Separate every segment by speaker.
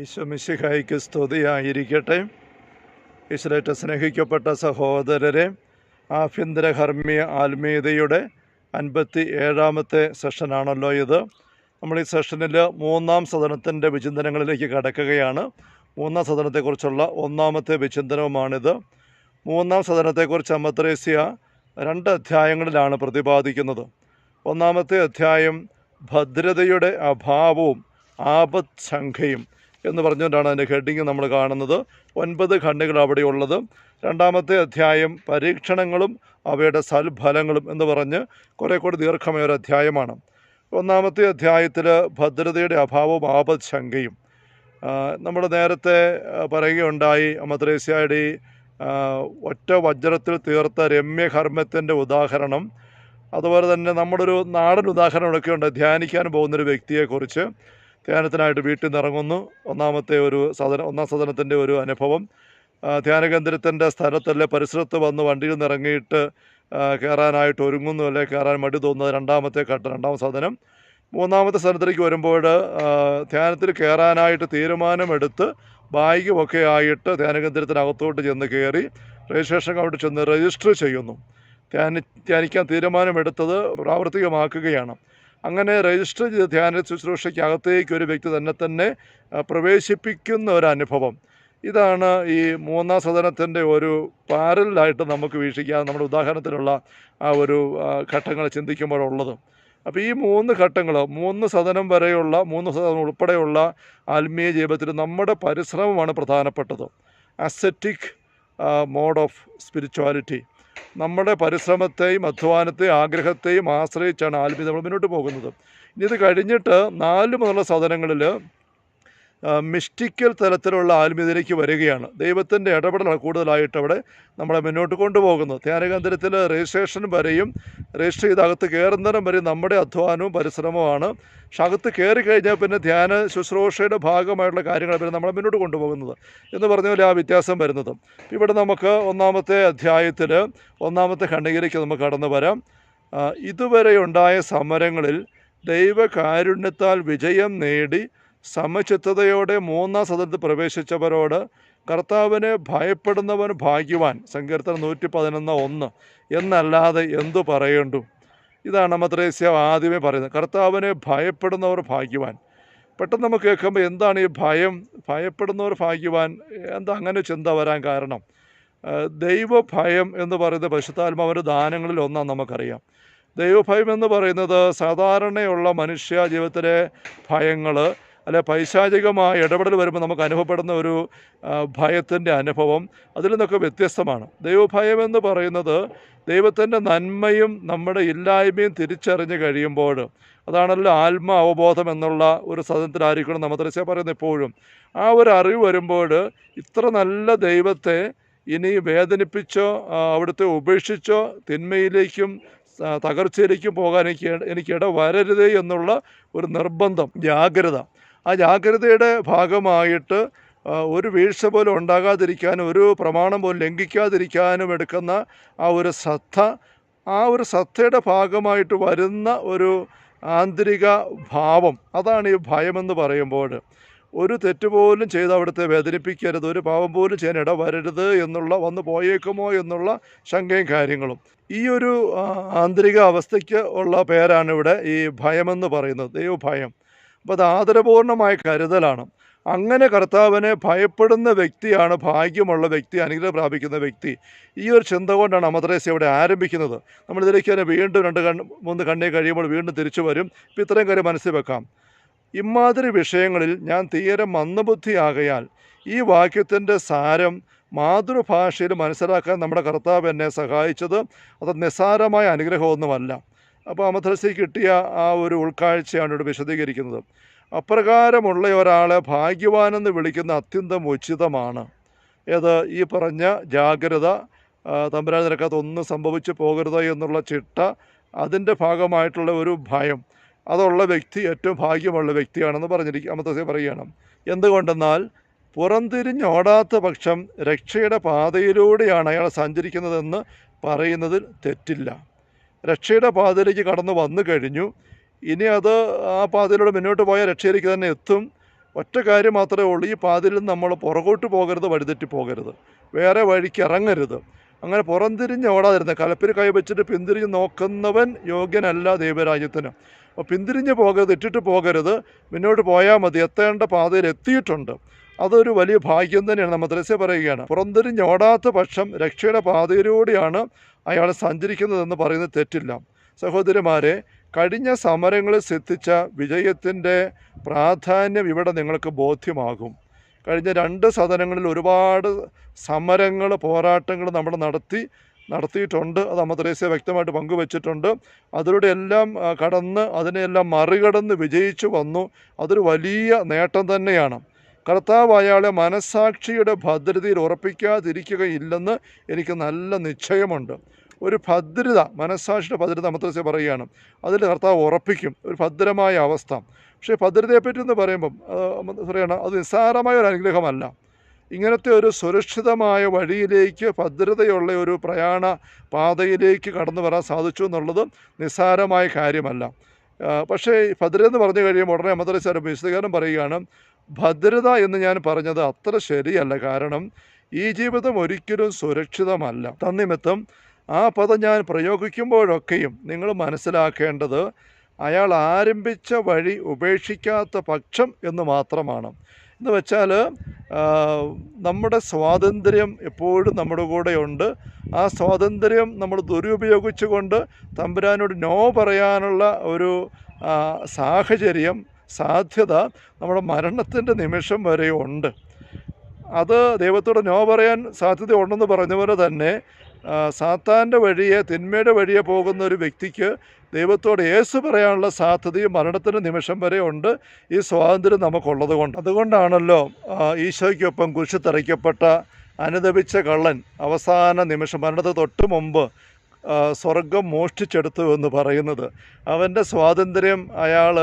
Speaker 1: ഈശോമിശിഹായിക്ക് സ്തുതിയായിരിക്കട്ടെ. ഈശ്വരേറ്റ സ്നേഹിക്കപ്പെട്ട സഹോദരരെ ആഭ്യന്തര ഹർമ്മിയ ആത്മീയതയുടെ അൻപത്തി ഏഴാമത്തെ സെഷനാണല്ലോ ഇത്. നമ്മൾ ഈ സെഷനിൽ മൂന്നാം സദനത്തിന്റെ വിചിന്തനങ്ങളിലേക്ക് കടക്കുകയാണ്. മൂന്നാം സദനത്തെക്കുറിച്ചുള്ള ഒന്നാമത്തെ വിചിന്തനവുമാണിത്. മൂന്നാം സദനത്തെക്കുറിച്ച് അമ്മത്രേസ്യ രണ്ട് അധ്യായങ്ങളിലാണ് പ്രതിപാദിക്കുന്നത്. ഒന്നാമത്തെ അധ്യായം ഭദ്രതയുടെ അഭാവവും ആപത് സംഖ്യയും എന്ന് പറഞ്ഞുകൊണ്ടാണ് അതിന്റെ ഹെഡിങ് നമ്മൾ കാണുന്നത്. ഒൻപത് ഖണ്ഡികൾ അവിടെയുള്ളത് രണ്ടാമത്തെ അധ്യായം പരീക്ഷണങ്ങളും അവയുടെ സൽഫലങ്ങളും എന്ന് പറഞ്ഞ് കുറേ കൂടി ദീർഘമായ ഒരു അധ്യായമാണ്. ഒന്നാമത്തെ അധ്യായത്തിൽ ഭദ്രതയുടെ അഭാവവും ആപത് ശങ്കയും നമ്മൾ നേരത്തെ പറയുകയുണ്ടായി മദ്രേസ്യയുടെ ഈ, ഒറ്റ വജ്രത്തിൽ തീർത്ത രമ്യകർമ്മത്തിന്റെ ഉദാഹരണം. അതുപോലെ തന്നെ നമ്മുടെ ഒരു നാടൻ ഉദാഹരണമൊക്കെ ഉണ്ട്. ധ്യാനിക്കാൻ പോകുന്നൊരു വ്യക്തിയെക്കുറിച്ച് ധ്യാനത്തിനായിട്ട് വീട്ടിൽ നിന്ന് ഇറങ്ങുന്നു. ഒന്നാമത്തെ ഒരു സദന ഒന്നാം സദനത്തിന്റെ ഒരു അനുഭവം. ധ്യാന ധ്യാനകേന്ദ്രത്തിന്റെ സ്ഥലത്തല്ലേ പരിസരത്ത് വന്ന് വണ്ടിയിൽ നിന്ന് ഇറങ്ങിയിട്ട് കയറാനായിട്ട് ഒരുങ്ങുന്നു അല്ലെ? കയറാൻ മടി തോന്നുന്നത് രണ്ടാമത്തെ ഘട്ടം രണ്ടാം സദനം മൂന്നാമത്തെ സ്ഥലത്തേക്ക് വരുമ്പോൾ ധ്യാനത്തിൽ കയറാനായിട്ട് തീരുമാനമെടുത്ത് ബാഗുമൊക്കെ ആയിട്ട് ധ്യാനകേന്ദ്രത്തിനകത്തോട്ട് ചെന്ന് കയറി രജിസ്ട്രേഷൻ കൗണ്ടിൽ ചെന്ന് രജിസ്റ്റർ ചെയ്യുന്നു. ധ്യാനി ധ്യാനിക്കാൻ തീരുമാനമെടുത്തത് പ്രാവർത്തികമാക്കുകയാണ്. അങ്ങനെ രജിസ്റ്റർ ചെയ്ത ധ്യാന ശുശ്രൂഷയ്ക്കകത്തേക്ക് ഒരു വ്യക്തി തന്നെ തന്നെ പ്രവേശിപ്പിക്കുന്ന ഒരു അനുഭവം. ഇതാണ് ഈ മൂന്നാം സദനത്തിന്റെ ഒരു പാരലായിട്ട് നമുക്ക് വീക്ഷിക്കാം. നമ്മുടെ ഉദാഹരണത്തിലുള്ള ആ ഒരു ഘട്ടങ്ങൾ ചിന്തിക്കുമ്പോഴുള്ളത് അപ്പോൾ ഈ മൂന്ന് ഘട്ടങ്ങൾ മൂന്ന് സദനം വരെയുള്ള മൂന്ന് സദനം ഉൾപ്പെടെയുള്ള ആത്മീയ ജീവിതത്തിൽ നമ്മുടെ പരിശ്രമമാണ് പ്രധാനപ്പെട്ടത്. അസറ്റിക് മോഡ് ഓഫ് സ്പിരിച്വാലിറ്റി നമ്മുടെ പരിശ്രമത്തെയും അധ്വാനത്തെയും ആഗ്രഹത്തെയും ആശ്രയിച്ചാണ് ആത്മീയത നമ്മൾ മുന്നോട്ട് പോകുന്നത്. ഇനി ഇത് കഴിഞ്ഞിട്ട് നാല് മുതലുള്ള സദനങ്ങളിൽ മിസ്റ്റിക്കൽ തലത്തിലുള്ള ആത്മീയതയിലേക്ക് വരികയാണ്. ദൈവത്തിന്റെ ഇടപെടലാണ് കൂടുതലായിട്ട് അവിടെ നമ്മളെ മുന്നോട്ട് കൊണ്ടുപോകുന്നത്. ധ്യാനകേന്ദ്രത്തിൽ രജിസ്ട്രേഷൻ വരെയും രജിസ്റ്റർ ചെയ്ത് അകത്ത് കയറുന്നതിനും വരെയും നമ്മുടെ അധ്വാനവും പരിശ്രമവുമാണ് പക്ഷെ അകത്ത് കയറി കഴിഞ്ഞാൽ പിന്നെ ധ്യാന ശുശ്രൂഷയുടെ ഭാഗമായിട്ടുള്ള കാര്യങ്ങൾ പിന്നെ നമ്മളെ മുന്നോട്ട് കൊണ്ടുപോകുന്നത് എന്ന് പറഞ്ഞ പോലെ ആ വ്യത്യാസം വരുന്നത്. ഇവിടെ നമുക്ക് ഒന്നാമത്തെ അധ്യായത്തിൽ ഒന്നാമത്തെ ഖണ്ഡികയിലേക്ക് നമുക്ക് കടന്നു വരാം. ഇതുവരെ ഉണ്ടായ സമരങ്ങളിൽ ദൈവകാരുണ്യത്താൽ വിജയം നേടി സമചിത്തതയോടെ മൂന്നാം സദനത്തിൽ പ്രവേശിച്ചവരോട് കർത്താവിനെ ഭയപ്പെടുന്നവൻ ഭാഗ്യവാൻ. സങ്കീർത്തനം നൂറ്റി പതിനൊന്ന് ഒന്ന്. എന്നല്ലാതെ എന്തു പറയേണ്ടു? ഇതാണ് അമത്രേസ്യ ആദ്യമേ പറയുന്നത്. കർത്താവിനെ ഭയപ്പെടുന്നവർ ഭാഗ്യവാൻ. പെട്ടെന്ന് നമുക്ക് കേൾക്കുമ്പോൾ എന്താണ് ഈ ഭയം? ഭയപ്പെടുന്നവർ ഭാഗ്യവാൻ. എന്താ അങ്ങനെ ചിന്ത വരാൻ കാരണം? ദൈവഭയം എന്ന് പറയുന്നത് പശുത്താത്മാവിന്റെ ദാനങ്ങളിൽ ഒന്നാണ് നമുക്കറിയാം. ദൈവഭയം എന്ന് പറയുന്നത് സാധാരണയുള്ള മനുഷ്യ ജീവിതത്തിലെ ഭയങ്ങൾ അല്ലെ പൈശാചികമായ ഇടപെടൽ വരുമ്പോൾ നമുക്ക് അനുഭവപ്പെടുന്ന ഒരു ഭയത്തിന്റെ അനുഭവം അതിൽ നിന്നൊക്കെ വ്യത്യസ്തമാണ്. ദൈവഭയം എന്ന് പറയുന്നത് ദൈവത്തിന്റെ നന്മയും നമ്മുടെ ഇല്ലായ്മയും തിരിച്ചറിഞ്ഞ് കഴിയുമ്പോൾ അതാണല്ലോ ആത്മ അവബോധം എന്നുള്ള ഒരു സദനത്തിലായിരിക്കണം നമ്മദ്രസ്യ പറയുന്നത് എപ്പോഴും. ആ ഒരു അറിവ് വരുമ്പോൾ ഇത്ര നല്ല ദൈവത്തെ ഇനി വേദനിപ്പിച്ചോ അവിടുത്തെ ഉപേക്ഷിച്ചോ തിന്മയിലേക്കും തകർച്ചയിലേക്കും പോകാൻ എനിക്ക് എനിക്കിട വരരുതേ എന്നുള്ള ഒരു നിർബന്ധം ജാഗ്രത. ആ ജാഗ്രതയുടെ ഭാഗമായിട്ട് ഒരു വീഴ്ച പോലും ഉണ്ടാകാതിരിക്കാനും ഒരു പ്രമാണം പോലും ലംഘിക്കാതിരിക്കാനും എടുക്കുന്ന ആ ഒരു ശ്രദ്ധ ആ ഒരു ശ്രദ്ധയുടെ ഭാഗമായിട്ട് വരുന്ന ഒരു ആന്തരിക ഭാവം അതാണ് ഈ ഭയമെന്ന് പറയുമ്പോൾ. ഒരു തെറ്റ് പോലും ചെയ്ത് അവിടുത്തെ വേദനിപ്പിക്കരുത് ഒരു പാവം പോലും ചെയ്യാൻ ഇടവരരുത് എന്നുള്ള വന്നു പോയേക്കുമോ എന്നുള്ള ശങ്കയും കാര്യങ്ങളും. ഈ ഒരു ആന്തരിക അവസ്ഥയ്ക്ക് ഉള്ള പേരാണ് ഇവിടെ ഈ ഭയമെന്ന് പറയുന്നത് ദൈവഭയം. അപ്പോൾ അത് ആദരപൂർണമായ കരുതലാണ്. അങ്ങനെ കർത്താവിനെ ഭയപ്പെടുന്ന വ്യക്തിയാണ് ഭാഗ്യമുള്ള വ്യക്തി അനുഗ്രഹം പ്രാപിക്കുന്ന വ്യക്തി. ഈ ഒരു ചിന്ത കൊണ്ടാണ് അമദ്രേസ ഇവിടെ ആരംഭിക്കുന്നത്. നമ്മൾ ഇതിലേക്ക് തന്നെ വീണ്ടും രണ്ട് കണ്ണ് മൂന്ന് കണ്ണേ കഴിയുമ്പോൾ വീണ്ടും തിരിച്ചു വരും. ഇപ്പം ഇത്രയും കാര്യം മനസ്സിൽ വെക്കാം. ഇമാതിരി വിഷയങ്ങളിൽ ഞാൻ തീരെ മന്ദബുദ്ധിയാകയാൽ ഈ വാക്യത്തിന്റെ സാരം മാതൃഭാഷയിൽ മനസ്സിലാക്കാൻ നമ്മുടെ കർത്താവ് എന്നെ സഹായിച്ചത്. അത് നിസ്സാരമായ അനുഗ്രഹമൊന്നുമല്ല. അപ്പോൾ അമദ്രസയ്ക്ക് കിട്ടിയ ആ ഒരു ഉൾക്കാഴ്ചയാണ് ഇവിടെ വിശദീകരിക്കുന്നത്. അപ്രകാരമുള്ള ഒരാളെ ഭാഗ്യവാനെന്ന് വിളിക്കുന്ന അത്യന്തം ഉചിതമാണ്. ഏത് ഈ പറഞ്ഞ ജാഗ്രത തമ്പുരാൻ നിരക്കാത്ത ഒന്നും സംഭവിച്ചു പോകരുത് എന്നുള്ള ചിട്ട അതിന്റെ ഭാഗമായിട്ടുള്ള ഒരു ഭയം. അതുള്ള വ്യക്തി ഏറ്റവും ഭാഗ്യമുള്ള വ്യക്തിയാണെന്ന് പറഞ്ഞിരിക്കും അമത്തസെ പറയുകയാണ്. എന്തുകൊണ്ടെന്നാൽ പുറംതിരിഞ്ഞോടാത്ത പക്ഷം രക്ഷയുടെ പാതയിലൂടെയാണ് അയാൾ സഞ്ചരിക്കുന്നതെന്ന് പറയുന്നതിൽ തെറ്റില്ല. രക്ഷയുടെ പാതയിലേക്ക് കടന്നു വന്നു കഴിഞ്ഞു. ഇനി അത് ആ പാതയിലൂടെ മുന്നോട്ട് പോയാൽ രക്ഷയിലേക്ക് തന്നെ എത്തും. ഒറ്റ കാര്യം മാത്രമേ ഉള്ളൂ ഈ പാതയിൽ നമ്മൾ പുറകോട്ട് പോകരുത് വഴിതെറ്റി പോകരുത്. വേറെ വഴിക്ക് ഇറങ്ങരുത്. അങ്ങനെ പുറംതിരിഞ്ഞ് ഓടാതിരുന്നത് കലപ്പിൽ കൈവച്ചിട്ട് പിന്തിരിഞ്ഞ് നോക്കുന്നവൻ യോഗ്യനല്ല ദൈവരാജ്യത്തിന്. അപ്പോൾ പിന്തിരിഞ്ഞ് പോകരുത് ഇട്ടിട്ട് പോകരുത്. മുന്നോട്ട് പോയാൽ മതി. എത്തേണ്ട പാതയിൽ എത്തിയിട്ടുണ്ട്. അതൊരു വലിയ ഭാഗ്യം തന്നെയാണ്. നമ്മൾ ദ്രസ്യ പറയുകയാണ്. പുറംതിരിഞ്ഞ് ഓടാത്ത പക്ഷം രക്ഷയുടെ പാതയിലൂടെയാണ് അയാൾ സഞ്ചരിക്കുന്നതെന്ന് പറയുന്നത് തെറ്റില്ല. സഹോദരിമാരെ കഴിഞ്ഞ സമരങ്ങളിൽ സിദ്ധിച്ച വിജയത്തിന്റെ പ്രാധാന്യം ഇവിടെ നിങ്ങൾക്ക് ബോധ്യമാകും. കഴിഞ്ഞ രണ്ട് സദനങ്ങളിൽ ഒരുപാട് സമരങ്ങൾ പോരാട്ടങ്ങൾ നമ്മൾ നടത്തി നടത്തിയിട്ടുണ്ട്. അത് അമ്മദ്രേസ്യ വ്യക്തമായിട്ട് പങ്കുവച്ചിട്ടുണ്ട്. അതിലൂടെ എല്ലാം കടന്ന് അതിനെയെല്ലാം മറികടന്ന് വിജയിച്ചു വന്നു. അതൊരു വലിയ നേട്ടം തന്നെയാണ്. കർത്താവ് അയാളെ മനസാക്ഷിയുടെ ഭദ്രതയിൽ ഉറപ്പിക്കാതിരിക്കുകയില്ലെന്ന് എനിക്ക് നല്ല നിശ്ചയമുണ്ട്. ഒരു ഭദ്രത മനസാക്ഷിയുടെ ഭദ്രത മദ്രസ പറയുകയാണ്. അതിൽ കർത്താവ് ഉറപ്പിക്കും. ഒരു ഭദ്രമായ അവസ്ഥ. പക്ഷേ ഭദ്രതയെപ്പറ്റി എന്ന് പറയുമ്പം പറയണം അത് നിസ്സാരമായ ഒരു അനുഗ്രഹമല്ല. ഇങ്ങനത്തെ ഒരു സുരക്ഷിതമായ വഴിയിലേക്ക് ഭദ്രതയുള്ള ഒരു പ്രയാണ പാതയിലേക്ക് കടന്നു വരാൻ സാധിച്ചു എന്നുള്ളത് നിസ്സാരമായ കാര്യമല്ല. പക്ഷേ ഭദ്രത എന്ന് പറഞ്ഞു കഴിയുമ്പോൾ ഉടനെ മദ്രസ വിശദീകരണം പറയുകയാണ് ഭദ്രത എന്ന് ഞാൻ പറഞ്ഞത് അത്ര ശരിയല്ല. കാരണം ഈ ജീവിതം ഒരിക്കലും സുരക്ഷിതമല്ല. തന്നിമിത്തം ആ പദം ഞാൻ പ്രയോഗിക്കുമ്പോഴൊക്കെയും നിങ്ങൾ മനസ്സിലാക്കേണ്ടത് അയാൾ ആരംഭിച്ച വഴി ഉപേക്ഷിക്കാത്ത പക്ഷം എന്ന് മാത്രമാണ്. എന്ന് വെച്ചാൽ നമ്മുടെ സ്വാതന്ത്ര്യം എപ്പോഴും നമ്മുടെ കൂടെ ഉണ്ട് ആ സ്വാതന്ത്ര്യം നമ്മൾ ദുരുപയോഗിച്ചുകൊണ്ട് തമ്പുരാനോട് നോ പറയാനുള്ള ഒരു സാഹചര്യം സാധ്യത നമ്മുടെ മരണത്തിന്റെ നിമിഷം വരെ ഉണ്ട്. അത് ദൈവത്തോട് നോ പറയാൻ സാധ്യത ഉണ്ടെന്ന് പറഞ്ഞ പോലെ തന്നെ സാത്താന്റെ വഴിയെ തിന്മയുടെ വഴിയെ പോകുന്ന ഒരു വ്യക്തിക്ക് ദൈവത്തോട് യേശു പറയാനുള്ള സാധ്യതയും മരണത്തിന്റെ നിമിഷം വരെ ഉണ്ട്. ഈ സ്വാതന്ത്ര്യം നമുക്കുള്ളത് കൊണ്ട്. അതുകൊണ്ടാണല്ലോ ഈശോയ്ക്കൊപ്പം കുരിശു തറയ്ക്കപ്പെട്ട അനുദപിച്ച കള്ളൻ അവസാന നിമിഷം മരണത്തെ തൊട്ട് മുമ്പ് സ്വർഗം മോഷ്ടിച്ചെടുത്തു എന്ന് പറയുന്നത്. അവന്റെ സ്വാതന്ത്ര്യം അയാൾ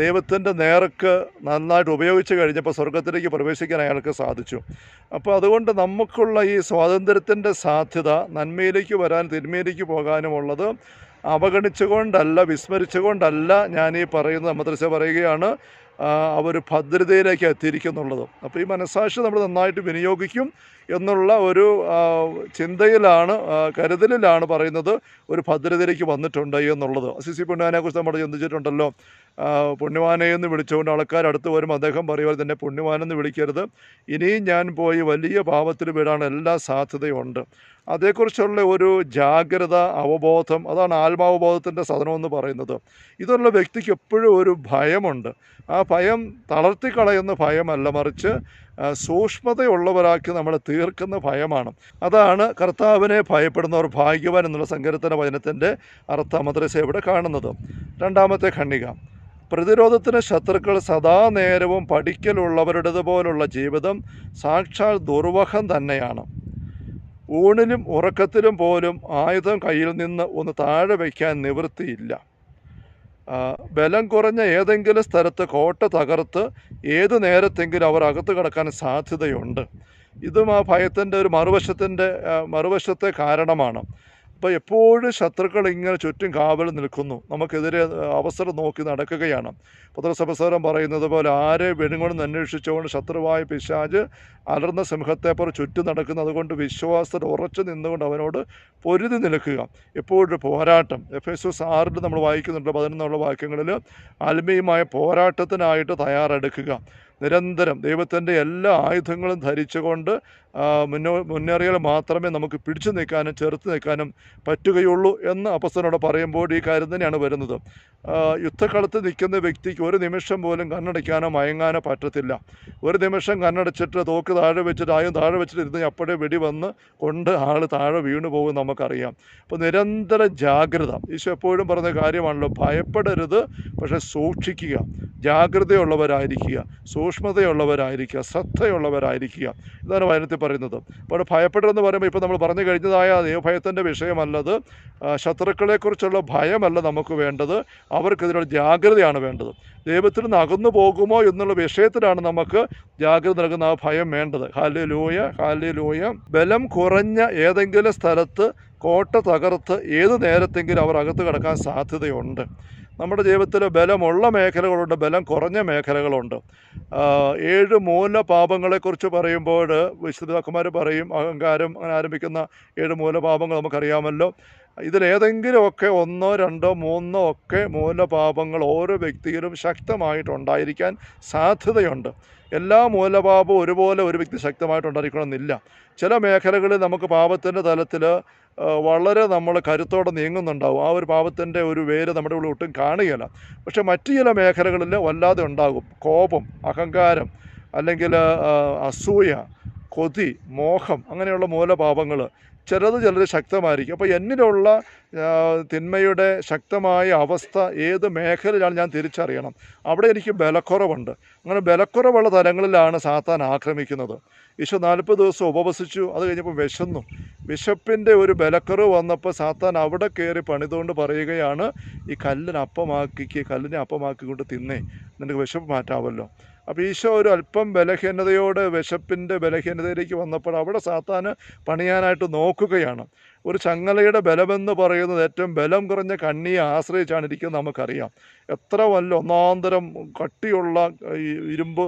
Speaker 1: ദൈവത്തിന്റെ നേർക്ക് നന്നായിട്ട് ഉപയോഗിച്ച് കഴിഞ്ഞപ്പോൾ സ്വർഗത്തിലേക്ക് പ്രവേശിക്കാൻ അയാൾക്ക് സാധിച്ചു. അപ്പോൾ അതുകൊണ്ട് നമുക്കുള്ള ഈ സ്വാതന്ത്ര്യത്തിന്റെ സാധ്യത നന്മയിലേക്ക് വരാൻ തിന്മയിലേക്ക് പോകാനുമുള്ളത് അവഗണിച്ചുകൊണ്ടല്ല വിസ്മരിച്ചുകൊണ്ടല്ല ഞാൻ ഈ പറയുന്നത്. മദ്രസ പറയുകയാണ് അവർ ഭദ്രതയിലേക്ക് എത്തിയിരിക്കുന്നുള്ളത്. അപ്പോൾ ഈ മനസ്സാക്ഷി നമ്മൾ നന്നായിട്ട് വിനിയോഗിക്കും എന്നുള്ള ഒരു ചിന്തയിലാണ് കരുതലിലാണ് പറയുന്നത് ഒരു ഭദ്രതയിലേക്ക് വന്നിട്ടുണ്ട് എന്നുള്ളത്. സി സി പുണ്യവാനെക്കുറിച്ച് നമ്മൾ ചിന്തിച്ചിട്ടുണ്ടല്ലോ. ആ, പുണ്യവാനെ എന്ന് വിളിച്ചുകൊണ്ട് ആൾക്കാർ അടുത്ത് വരും അദ്ദേഹം പറയുവാൻ തന്നെ പുണ്യവാനെന്ന് വിളിക്കരുത്. ഇനിയും ഞാൻ പോയി വലിയ പാപത്തിൽ വീടാൻ എല്ലാ സാധ്യതയുണ്ട്. അതേക്കുറിച്ചുള്ള ഒരു ജാഗ്രത അവബോധം അതാണ് ആത്മാവബോധത്തിന്റെ സദനമെന്ന് പറയുന്നത്. ഇതുള്ള വ്യക്തിക്ക് എപ്പോഴും ഒരു ഭയമുണ്ട്. ആ ഭയം തളർത്തിക്കളയുന്ന ഭയമല്ല മറിച്ച് സൂക്ഷ്മതയുള്ളവരാക്കി നമ്മൾ തീർക്കുന്ന ഭയമാണ്. അതാണ് കർത്താവിനെ ഭയപ്പെടുന്നവർ ഭാഗ്യവാൻ എന്നുള്ള സങ്കീർത്തന വചനത്തിന്റെ അർത്ഥ. മദ്രസ ഇവിടെ കാണുന്നത്. രണ്ടാമത്തെ ഖണ്ഡിക. പ്രതിരോധത്തിന് ശത്രുക്കൾ സദാ നേരവും പഠിക്കലുള്ളവരുടേതുപോലുള്ള ജീവിതം സാക്ഷാൽ ദുർവഹം തന്നെയാണ്. ഊണിലും ഉറക്കത്തിലും പോലും ആയുധം കയ്യിൽ നിന്ന് ഒന്ന് താഴെ വയ്ക്കാൻ നിവൃത്തിയില്ല. ബലം കുറഞ്ഞ ഏതെങ്കിലും സ്ഥലത്ത് കോട്ട തകർത്ത് ഏത് നേരത്തെങ്കിലും അവർ അകത്ത് കിടക്കാൻ സാധ്യതയുണ്ട്. ഇതും ആ ഭയത്തിന്റെ ഒരു മറുവശത്തിന്റെ മറുവശത്തെ കാരണമാണ്. അപ്പോൾ എപ്പോഴും ശത്രുക്കൾ ഇങ്ങനെ ചുറ്റും കാവൽ നിൽക്കുന്നു. നമുക്കെതിരെ അവസരം നോക്കി നടക്കുകയാണ്. പത്രസഭസാരം പറയുന്നത് പോലെ ആരെ വെടുങ്ങണമെന്ന് അന്വേഷിച്ചുകൊണ്ട് ശത്രുവായ പിശാജ് അലർന്ന സിംഹത്തെപ്പുറം ചുറ്റും നടക്കുന്നു. അതുകൊണ്ട് വിശ്വാസത്തിൽ ഉറച്ചു നിന്നുകൊണ്ട് അവനോട് പൊരുതി നിൽക്കുക. എപ്പോഴും പോരാട്ടം. എഫ് എസ് എസ് ആറിൽ നമ്മൾ വായിക്കുന്നുണ്ട് പതിനൊന്നുള്ള വാക്യങ്ങളിൽ ആത്മീയമായ പോരാട്ടത്തിനായിട്ട് തയ്യാറെടുക്കുക. നിരന്തരം ദൈവത്തിന്റെ എല്ലാ ആയുധങ്ങളും ധരിച്ചുകൊണ്ട് മുന്നോ മുന്നേറിയാൽ മാത്രമേ നമുക്ക് പിടിച്ചു നിൽക്കാനും ചെറുത്ത് നിൽക്കാനും പറ്റുകയുള്ളൂ എന്ന് അപ്പസ്തനോട് പറയുമ്പോൾ ഈ കാര്യം തന്നെയാണ് വരുന്നത്. യുദ്ധക്കളത്ത് നിൽക്കുന്ന വ്യക്തിക്ക് ഒരു നിമിഷം പോലും കണ്ണടയ്ക്കാനോ മയങ്ങാനോ പറ്റത്തില്ല. ഒരു നിമിഷം കണ്ണടച്ചിട്ട് തോക്ക് താഴെ വെച്ചിട്ട് ആയും താഴെ വെച്ചിട്ട് ഇരുന്ന് അപ്പോഴേ വെടി വന്ന് കൊണ്ട് ആൾ താഴെ വീണു പോകും നമുക്കറിയാം. അപ്പോൾ നിരന്തര ജാഗ്രത. ഈശോ എപ്പോഴും പറഞ്ഞ കാര്യമാണല്ലോ ഭയപ്പെടരുത് പക്ഷേ സൂക്ഷിക്കുക. ജാഗ്രതയുള്ളവരായിരിക്കുക സൂക്ഷ്മതയുള്ളവരായിരിക്കുക ശ്രദ്ധയുള്ളവരായിരിക്കുക. ഇതാണ് വചനത്തിൽ പറയുന്നത്. അപ്പോൾ ഭയപ്പെടരുതെന്ന് പറയുമ്പോൾ ഇപ്പോൾ നമ്മൾ പറഞ്ഞു കഴിഞ്ഞതായ ദൈവഭയത്തിന്റെ വിഷയമല്ലത്. ശത്രുക്കളെക്കുറിച്ചുള്ള ഭയമല്ല നമുക്ക് വേണ്ടത്. അവർക്കെതിരെ ജാഗ്രതയാണ് വേണ്ടത്. ദൈവത്തിൽ നിന്ന് അകന്നു പോകുമോ എന്നുള്ള വിഷയത്തിലാണ് നമുക്ക് ജാഗ്രത നൽകുന്ന ആ ഭയം വേണ്ടത്. ഹാലി ലൂയ ഹാലി ലൂയ ബലം കുറഞ്ഞ ഏതെങ്കിലും സ്ഥലത്ത് കോട്ട തകർത്ത് ഏത് നേരത്തെങ്കിലും അവർ അകത്ത് കിടക്കാൻ സാധ്യതയുണ്ട്. നമ്മുടെ ജീവിതത്തിൽ ബലമുള്ള മേഖലകളുണ്ട് ബലം കുറഞ്ഞ മേഖലകളുണ്ട്. ഏഴ് മൂല പാപങ്ങളെക്കുറിച്ച് പറയുമ്പോൾ വിശുദ്ധമാക്കന്മാർ പറയും അഹങ്കാരം അങ്ങനെ ആരംഭിക്കുന്ന ഏഴ് മൂല പാപങ്ങൾ നമുക്കറിയാമല്ലോ. ഇതിലേതെങ്കിലുമൊക്കെ ഒന്നോ രണ്ടോ മൂന്നോ ഒക്കെ മൂലപാപങ്ങൾ ഓരോ വ്യക്തിയിലും ശക്തമായിട്ടുണ്ടായിരിക്കാൻ സാധ്യതയുണ്ട്. എല്ലാ മൂലപാപവും ഒരുപോലെ ഒരു വ്യക്തി ശക്തമായിട്ടുണ്ടായിരിക്കണമെന്നില്ല. ചില മേഖലകളിൽ നമുക്ക് പാപത്തിന്റെ തലത്തിൽ വളരെ നമ്മൾ കരുത്തോടെ നീങ്ങുന്നുണ്ടാവും. ആ ഒരു പാപത്തിന്റെ ഒരു വേര് നമ്മുടെ ഉള്ളിൽ ഒട്ടും കാണുകയില്ല. പക്ഷേ മറ്റു ചില മേഖലകളിൽ വല്ലാതെ ഉണ്ടാകും. കോപം അഹങ്കാരം അല്ലെങ്കിൽ അസൂയ കൊതി മോഹം അങ്ങനെയുള്ള മൂലപാപങ്ങൾ ചിലത് ചിലത് ശക്തമായിരിക്കും. അപ്പോൾ എന്നിലുള്ള തിന്മയുടെ ശക്തമായ അവസ്ഥ ഏത് മേഖലയിലാണ് ഞാൻ തിരിച്ചറിയണം? അവിടെ എനിക്ക് ബലക്കുറവുണ്ട്. അങ്ങനെ ബലക്കുറവുള്ള തലങ്ങളിലാണ് സാത്താൻ ആക്രമിക്കുന്നത്. ഈശോ നാൽപ്പത് ദിവസം ഉപവസിച്ചു അത് കഴിഞ്ഞപ്പോൾ വിശന്നു. വിശപ്പിന്റെ ഒരു ബലക്കുറവ് വന്നപ്പോൾ സാത്താൻ അവിടെ കയറി പണിതുകൊണ്ട് പറയുകയാണ് ഈ കല്ലിനെ അപ്പമാക്കിക്ക് കല്ലിനെ അപ്പമാക്കിക്കൊണ്ട് തിന്നേ. നിനക്ക് വിശപ്പ് മാറ്റാമല്ലോ. അപ്പോൾ ഈശോ ഒരു അല്പം ബലഹീനതയോട് വിശപ്പിന്റെ ബലഹീനതയിലേക്ക് വന്നപ്പോൾ അവിടെ സാത്താന് പണിയാനായിട്ട് നോക്കുകയാണ്. ഒരു ചങ്ങലയുടെ ബലമെന്ന് പറയുന്നത് ഏറ്റവും ബലം കുറഞ്ഞ കണ്ണിയെ ആശ്രയിച്ചാണ് ഇരിക്കുന്നത് നമുക്കറിയാം. എത്ര വല്ല ഒന്നാന്തരം കട്ടിയുള്ള ഇരുമ്പ്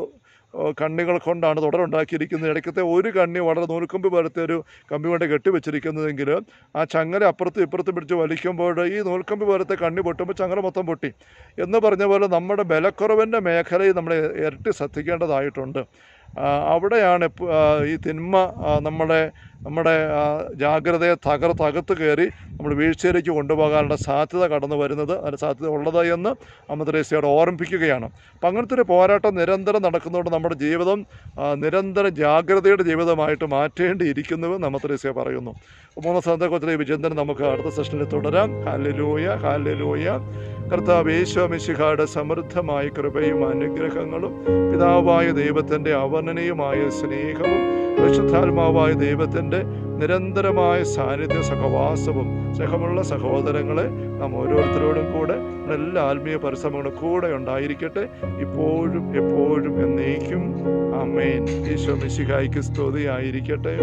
Speaker 1: കണ്ണികൾ കൊണ്ടാണ് തുടരുണ്ടാക്കിയിരിക്കുന്നത്. ഇടയ്ക്കത്തെ ഒരു കണ്ണി വളരെ നൂൽക്കമ്പി പോലത്തെ ഒരു കമ്പി കൊണ്ട് കെട്ടിവെച്ചിരിക്കുന്നതെങ്കിൽ ആ ചങ്ങല അപ്പുറത്തും ഇപ്പുറത്തും പിടിച്ച് വലിക്കുമ്പോൾ ഈ നൂൽക്കമ്പി പോലത്തെ കണ്ണി പൊട്ടുമ്പോൾ ചങ്ങല മൊത്തം പൊട്ടി എന്ന് പറഞ്ഞ പോലെ നമ്മുടെ ബലക്കുറവിന്റെ മേഖലയിൽ നമ്മൾ ഇരട്ടി ശ്രദ്ധിക്കേണ്ടതായിട്ടുണ്ട്. അവിടെയാണ് ഈ തിന്മ നമ്മുടെ നമ്മുടെ ജാഗ്രതയെ തകർത്തകത്ത് കയറി നമ്മൾ വീഴ്ചയിലേക്ക് കൊണ്ടുപോകാനുള്ള സാധ്യത കടന്നു വരുന്നത് അതിന് സാധ്യത ഉള്ളത് എന്ന് അമ്മ തെരേസയോട് ഓർമ്മിപ്പിക്കുകയാണ്. അപ്പം അങ്ങനത്തെ ഒരു പോരാട്ടം നിരന്തരം നടക്കുന്നതുകൊണ്ട് നമ്മുടെ ജീവിതം നിരന്തര ജാഗ്രതയുടെ ജീവിതമായിട്ട് മാറ്റേണ്ടിയിരിക്കുന്നുവെന്ന് അമ്മ തെരേസ പറയുന്നു. മൂന്നാം സ്ഥാനത്തെക്കുറിച്ചുള്ള ഈ വിചിന്തനം നമുക്ക് അടുത്ത സെഷനിൽ തുടരാം. ഹാലലൂയ ഹാലലൂയ കർത്താവ് യേശോമിശിഹായുടെ സമൃദ്ധമായ കൃപയും അനുഗ്രഹങ്ങളും പിതാവായ ദൈവത്തിന്റെ അവർണനീയമായ സ്നേഹവും പരിശുദ്ധാത്മാവായ ദൈവത്തിന്റെ നിരന്തരമായ സാന്നിധ്യ സഹവാസവും സ്നേഹമുള്ള സഹോദരങ്ങളെ നാം ഓരോരുത്തരോടും കൂടെ എല്ലാ ആത്മീയ പരിശ്രമങ്ങളും കൂടെ ഉണ്ടായിരിക്കട്ടെ. ഇപ്പോഴും എപ്പോഴും എന്നേക്കും. അമേൻ ഈശോ മിശിഹായ്ക്ക് സ്തുതിയായിരിക്കട്ടെ.